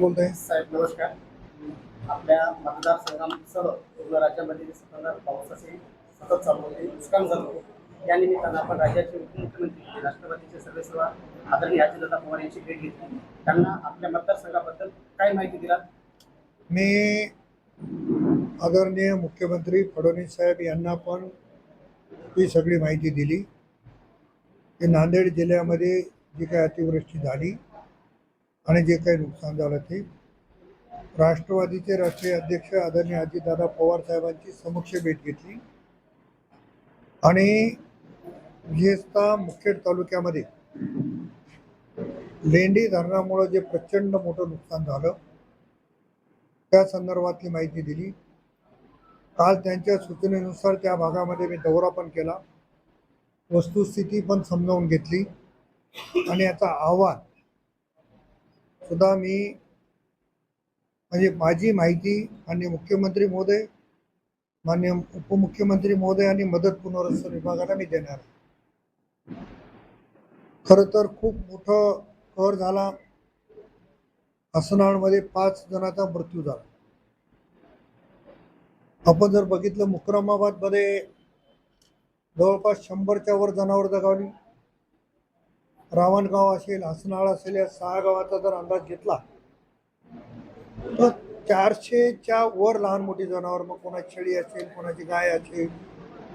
बोलताय. साहेब नमस्कार. आपल्या मतदारसंघासह पूर्ण राज्यामध्ये सतत पावसाचे सतत चालू होते नुकसान झालं होतं. या निमित्तानं आपण राज्याचे उपमुख्यमंत्री राष्ट्रवादीचे सदस्य आदरणीय अजितदादा पवार यांची भेट घेतली. त्यांना आपल्या मतदारसंघाबद्दल काय माहिती दिला मी आदरणीय मुख्यमंत्री फडणवीस साहेब यांना पण ही सगळी माहिती दिली. की नांदेड जिल्ह्यामध्ये जी काही अतिवृष्टी झाली आणि जे काही नुकसान झालं ते. राष्ट्रवादीचे राष्ट्रीय अध्यक्ष आदरणीय अजितदादा पवार साहेबांची समक्ष भेट घेतली. आणि विशेषतः मुखेड तालुक्यामध्ये लेंडी धरणामुळं जे प्रचंड मोठं नुकसान झालं त्या संदर्भातली माहिती दिली. काल त्यांच्या सूचनेनुसार त्या भागामध्ये मी दौरा पण केला. वस्तुस्थिती पण समजावून घेतली. आणि याचा आव्हान सुद्धा मी म्हणजे माझी माहिती माननीय मुख्यमंत्री महोदय मान्य उपमुख्यमंत्री महोदय आणि मदत पुनर्वसन विभागाला मी देणार आहे. खरं तर खूप मोठं कर झाला. हसनाळमध्ये पाच जणांचा मृत्यू झाला. आपण जर बघितलं मुक्रमाबादमध्ये जवळपास शंभरच्या वर जनावर दगावली रावणगाव असेल हसनाळ असेल या सहा गावाचा जर अंदाज घेतला तर चारशेच्या वर लहान मोठी जनावर मग कोणाची शेळी असेल कोणाची गाय असेल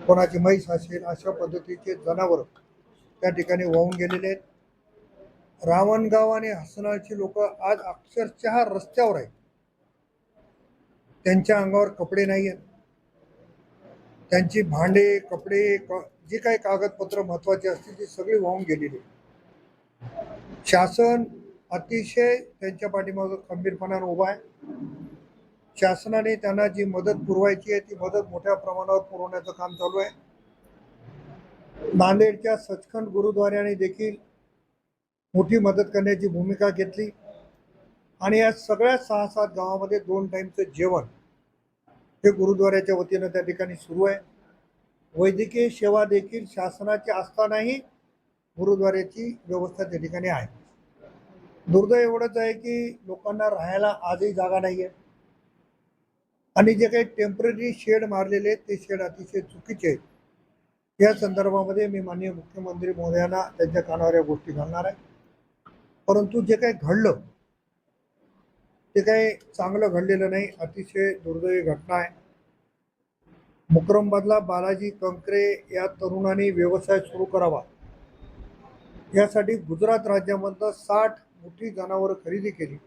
कोणाची म्हैस असेल अशा पद्धतीचे जनावर त्या ठिकाणी वाहून गेलेले आहेत. रावणगाव आणि हसनाळची लोक आज अक्षरशः रस्त्यावर आहेत. त्यांच्या अंगावर कपडे नाही आहेत. त्यांची भांडे कपडे क जे काही कागदपत्र महत्वाची असतील ती सगळी वाहून गेलेली आहेत. शासन अतिशय त्यांच्या पाठीमागं खंबीरपणानं उभा आहे. शासनाने त्यांना जी मदत पुरवायची आहे ती मदत मोठ्या प्रमाणावर पुरवण्याचं काम चालू आहे. नांदेडच्या सचखंड गुरुद्वाऱ्याने देखील मोठी मदत करण्याची भूमिका घेतली. आणि या सगळ्या सहा सात गावामध्ये दोन टाईमचं जेवण हे गुरुद्वाऱ्याच्या वतीनं त्या ठिकाणी सुरू आहे. वैद्यकीय सेवा देखील शासनाची असतानाही गुरुद्वाऱ्याची व्यवस्था त्या ठिकाणी आहे. दुर्दैव एवढंच आहे की लोकांना राहायला आजही जागा नाही आहे आणि जे काही टेंपररी शेड मारलेले आहेत ते शेड अतिशय चुकीचे आहेत. या संदर्भामध्ये मी माननीय मुख्यमंत्री मोदयांना त्यांच्या कानावर या गोष्टी घालणार आहे. परंतु जे काही घडलं ते काही चांगलं घडलेलं नाही अतिशय दुर्दैवी घटना आहे. मुक्रमबादला बालाजी कंकरे या तरुणाने व्यवसाय सुरू करावा. यासाठी गुजरात राज्यामधनं साठ मोठी जनावरं खरेदी केली.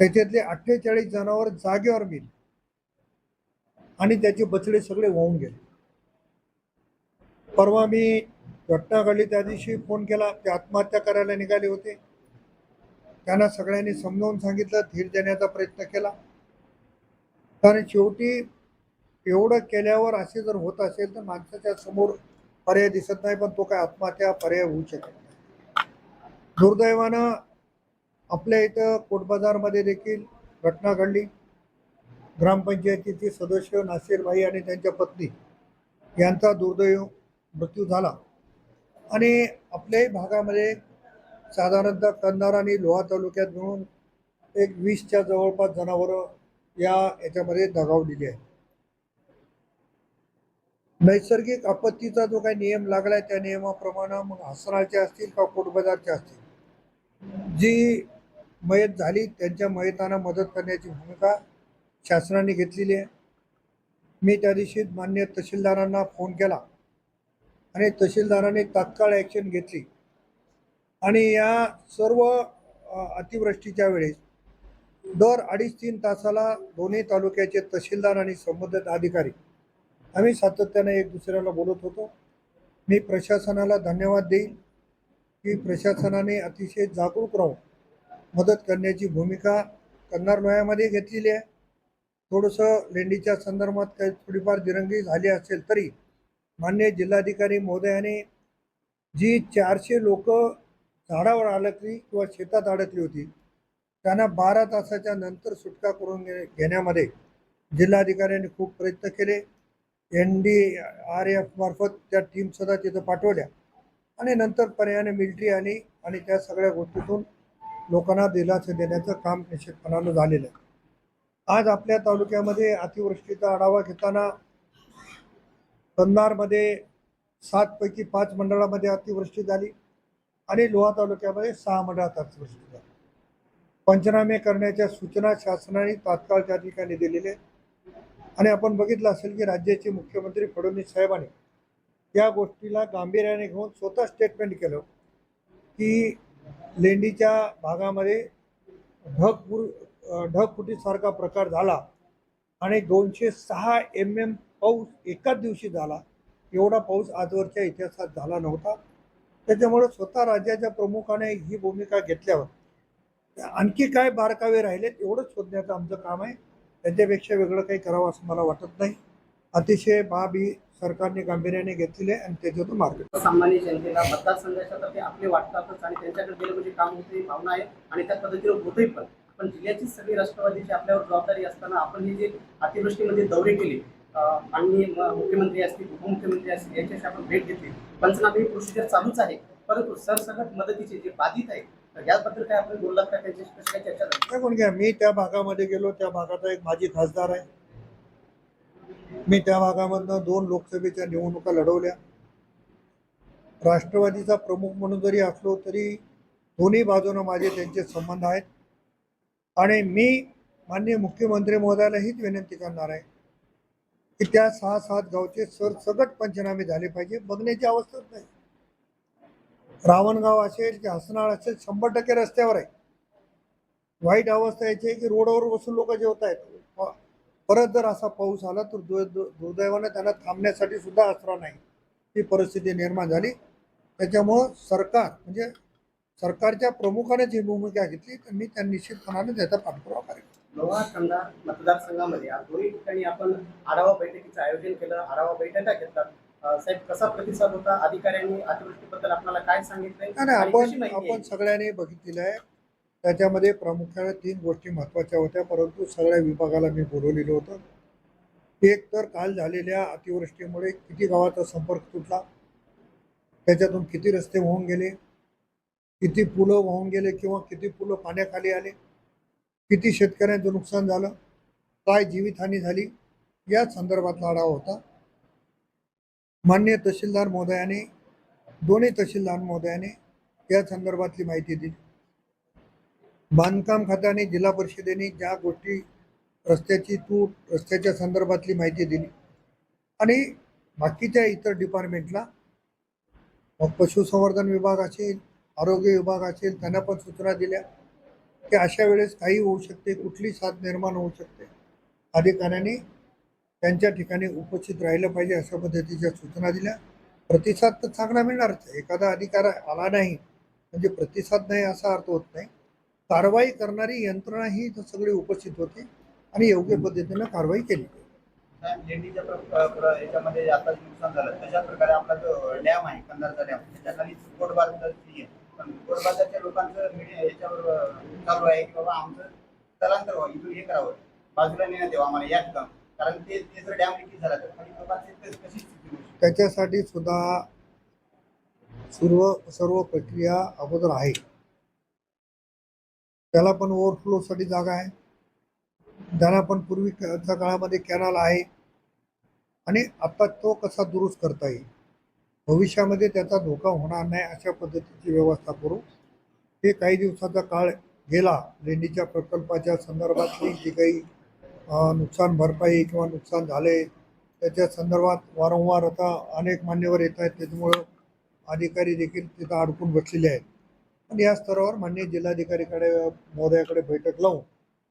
त्याच्यातले अठ्ठेचाळीस जनावर जागेवर मिळली आणि त्याचे बछडे सगळे वाहून गेले. परवा मी घटना घडली त्या दिवशी फोन केला ते आत्महत्या करायला निघाले होते. त्यांना सगळ्यांनी समजावून सांगितलं धीर देण्याचा प्रयत्न केला. कारण शेवटी एवढं केल्यावर असे जर होत असेल तर माणसाच्या समोर पर्याय दिसत नाही पण तो काय आत्महत्या पर्याय होऊ शकत नाही. दुर्दैवानं आपल्या इथं कोटबाजारमध्ये देखील घटना घडली. ग्रामपंचायतीचे सदस्य नासिरभाई आणि त्यांच्या पत्नी यांचा दुर्दैव मृत्यू झाला. आणि आपल्याही भागामध्ये साधारणतः कंधार आणि लोहा तालुक्यात मिळून एक वीसच्या जवळपास जनावरं या याच्यामध्ये दगावलेली आहे नैसर्गिक आपत्तीचा जो काही नियम लागलाय त्या नियमाप्रमाणे मग हसनाचे असतील का कोटबजारचे असतील? जी मयत झाली त्यांच्या मयतांना मदत करण्याची भूमिका शासनाने घेतलेली आहे. मी त्या दिवशी मान्य तहसीलदारांना फोन केला आणि तहसीलदारांनी तात्काळ ॲक्शन घेतली. आणि या सर्व अतिवृष्टीच्या वेळेस दर अडीच तीन तासाला दोन्ही तालुक्याचे तहसीलदार आणि संबंधित अधिकारी आम्ही सातत्याने एक दुसऱ्याला बोलत होतो. मी प्रशासनाला धन्यवाद देईन की प्रशासनाने अतिशय जागरूक राहून मदत करण्याची भूमिका कन्नार लोह्यामध्ये घेतलेली आहे. थोडंसं लेंडीच्या संदर्भात काही थोडीफार दिरंगी झाली असेल तरी मान्य जिल्हाधिकारी महोदयाने जी चारशे लोक झाडावर अडकली किंवा शेतात अडकली होती त्यांना बारा तासाच्या नंतर सुटका करून घे घेण्यामध्ये जिल्हाधिकाऱ्यांनी खूप प्रयत्न केले. एन डी आर एफ मार्फत त्या टीमसुद्धा तिथं पाठवल्या. आणि नंतर पर्यायाने मिलिटरी आणि आणि त्या सगळ्या गोष्टीतून लोकांना दिलासा देण्याचं काम निश्चितपणानं झालेलं आहे. आज आपल्या तालुक्यामध्ये अतिवृष्टीचा आढावा घेताना कंधारमध्ये सातपैकी पाच मंडळामध्ये अतिवृष्टी झाली आणि लोहा तालुक्यामध्ये सहा मंडळात अतिवृष्टी झाली. पंचनामे करण्याच्या सूचना शासनाने तात्काळ त्या ठिकाणी दिलेल्या आहेत. आणि आपण बघितलं असेल की राज्याचे मुख्यमंत्री फडणवीस साहेबांनी या गोष्टीला गांभीर्याने घेऊन स्वतः स्टेटमेंट केलं की लेंडीच्या भागामध्ये ढगपूर ढगफुटीसारखा प्रकार झाला आणि दोनशे सहा एम एम पाऊस एकाच दिवशी झाला. एवढा पाऊस आजवरच्या इतिहासात झाला नव्हता. त्याच्यामुळे स्वतः राज्याच्या प्रमुखाने ही भूमिका घेतल्यावर आणखी काय बारकावे राहिलेत एवढंच शोधण्याचं आमचं काम आहे. त्याच्यापेक्षा वेगळं काही करावं असं मला वाटत नाही. अतिशय बाब ही सरकारने गांभीर्याने घेतलेली आहे आणि त्याच्यातून मार्ग सामान्य जनतेला मतदारसंघाच्या तर्फे आपले वाटतातच आणि त्यांच्याकडे गेलं म्हणजे काम होते भावना आहे आणि त्या पद्धतीने होतही पण. पण जिल्ह्याची सगळी राष्ट्रवादीची आपल्यावर जबाबदारी असताना आपण हे जे अतिवृष्टीमध्ये दौरे केले माननीय मुख्यमंत्री असतील उपमुख्यमंत्री असतील यांच्याशी आपण भेट घेतली. पंचनामे प्रोसिजर चालूच आहे. परंतु सरसकट मदतीचे जे बाधित आहेत याबद्दल काय आपण बोललात का? चर्चा झाली? मी त्या भागामध्ये गेलो. त्या भागाचा एक माजी खासदार आहे. मी त्या भागामधनं दोन लोकसभेच्या निवडणुका लढवल्या. राष्ट्रवादीचा प्रमुख म्हणून जरी असलो तरी दोन्ही बाजूनं माझे त्यांचे संबंध आहेत. आणि मी माननीय मुख्यमंत्री महोदयाला हीच विनंती करणार आहे की त्या सहा सात गावचे सरसगट पंचनामे झाले पाहिजे. बघण्याची अवस्थाच नाही. रावणगाव असेल की हसनाळ असेल शंभर टक्के रस्त्यावर आहे. वाईट अवस्था याची आहे की रोडवर बसून लोक जेवत आहेत परत जर असा पाऊस आला तर दु दुर्दैवाने त्यांना थांबण्यासाठी सुद्धा आसरा नाही. ती परिस्थिती निर्माण झाली. त्याच्यामुळं सरकार म्हणजे सरकारच्या प्रमुखाने जी भूमिका घेतली तर मी त्या निश्चितपणाने त्याचा पाठपुरावा करेन. लोहा मतदारसंघामध्ये दोन्ही ठिकाणी आपण आढावा बैठकीचं आयोजन केलं. आढावा बैठका घेततात साहेब कसा प्रतिसाद होता? अधिकाऱ्यांनी अतिवृष्टीबद्दल आपल्याला काय सांगितलंय? नाही नाही, आणि कशी आपण माहिती आपण? सगळ्यांनी बघितलेलं आहे. त्याच्यामध्ये प्रामुख्याने तीन गोष्टी महत्त्वाच्या होत्या. परंतु सगळ्या विभागाला मी बोलवलेलं होतं एक तर काल झालेल्या अतिवृष्टीमुळे किती गावाचा संपर्क तुटला? त्याच्यातून किती रस्ते वाहून गेले? किती पुलं वाहून गेले किंवा किती पुलं पाण्याखाली आले? किती शेतकऱ्यांचं नुकसान झालं? काय जीवितहानी झाली? या संदर्भातला आढावा होता. मान्य तहसीलदार महोदयाने दोन्ही तहसीलदार महोदयाने या संदर्भातली माहिती दिली. बांधकाम खात्याने जिल्हा परिषदेने ज्या गोष्टी रस्त्याची तूट रस्त्याच्या संदर्भातली माहिती दिली आणि बाकीच्या इतर डिपार्टमेंटला मग पशुसंवर्धन विभाग असेल आरोग्य विभाग असेल त्यांना पण सूचना दिल्या की अशा वेळेस काही होऊ शकते कुठली साथ निर्माण होऊ शकते अधिकाऱ्यांनी त्यांच्या ठिकाणी उपस्थित राहिलं पाहिजे अशा पद्धतीच्या सूचना दिल्या. प्रतिसाद तर चांगला मिळणारच आहे. एखादा अधिकार आला नाही म्हणजे प्रतिसाद नाही असा अर्थ होत नाही. कारवाई करणारी यंत्रणा ही सगळी उपस्थित होती आणि योग्य पद्धतीनं कारवाई केली. साहेब, याच्यामध्ये आता नुकसान झालं तशा प्रकारे आपला जो डॅम आहे कंधारचा डॅम त्याच्याखाली कोटबाजारची पण कोटबाजारच्या लोकांचं मीडिया याच्यावर चालू आहे की बाबा आमचं स्थलांतर व्हावं इथून हे करावं. बाजूला नेण्यात यावं आम्हाला या ठिकाण कारण ते जर डॅम लिकेज झाला तर त्याच्यासाठी सुद्धा सर्व सर्व प्रक्रिया अगोदर आहे. त्याला पण ओव्हरफ्लोसाठी जागा आहे. त्याला पण पूर्वीच्या काळामध्ये कॅनल आहे. आणि आता तो कसा दुरुस्त करता येईल? भविष्यामध्ये त्याचा धोका होणार नाही अशा पद्धतीची व्यवस्था करू हे काही दिवसाचा काळ गेला. लेंडीच्या प्रकल्पाच्या संदर्भातली जी काही नुकसान भरपाई किंवा नुकसान झाले त्याच्या संदर्भात वारंवार आता अनेक मान्यवर येत आहेत त्याच्यामुळं अधिकारी देखील तिथं अडकून बसलेले आहेत. पण या स्तरावर मान्य जिल्हाधिकारीकडे महोदयाकडे बैठक लावून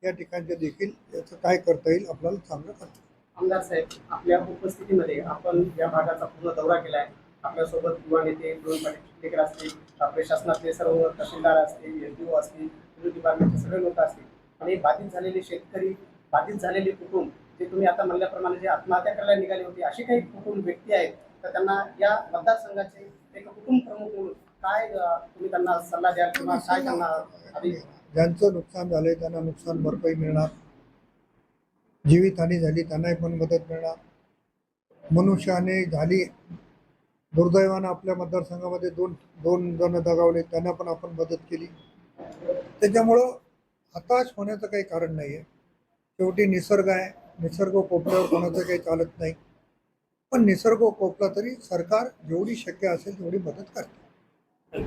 या ठिकाणचे देखील याचं काय करता येईल आपल्याला चांगलं करता आमदार साहेब आपल्या उपस्थितीमध्ये आपण या भागाचा पूर्ण दौरा केला आहे आपल्यासोबत युवा नेते दोन पाटील असतील प्रशासनातले सर्व तहसीलदार असतील एस डी ओ असतील डिपार्टमेंटचे सगळे लोक असतील. आणि बाधित झालेले शेतकरी बाधित झालेली कुटुंब जे तुम्ही आता म्हणल्याप्रमाणे जे आत्महत्या करायला निघाले होते अशी काही कुटुंब व्यक्ती आहेत तर त्यांना या मतदारसंघाचे एक कुटुंब प्रमुख म्हणून काय तुम्ही त्यांना सल्ला द्याल किंवा काय त्यांना आधी ज्यांचं नुकसान झालंय त्यांना नुकसान भरपाई मिळणार. जीवितहानी झाली त्यांनाही पण मदत मिळणार. मनुष्याने झाली दुर्दैवानं आपल्या मतदारसंघामध्ये दोन दोन जण दगावले त्यांना पण आपण मदत केली. त्याच्यामुळं हताश होण्याचं काही कारण नाही आहे शेवटी निसर्ग आहे. निसर्ग कोपल्यावर कोणाचं काही चालत नाही. पण निसर्ग कोपला तरी सरकार जेवढी शक्य असेल तेवढी मदत करते.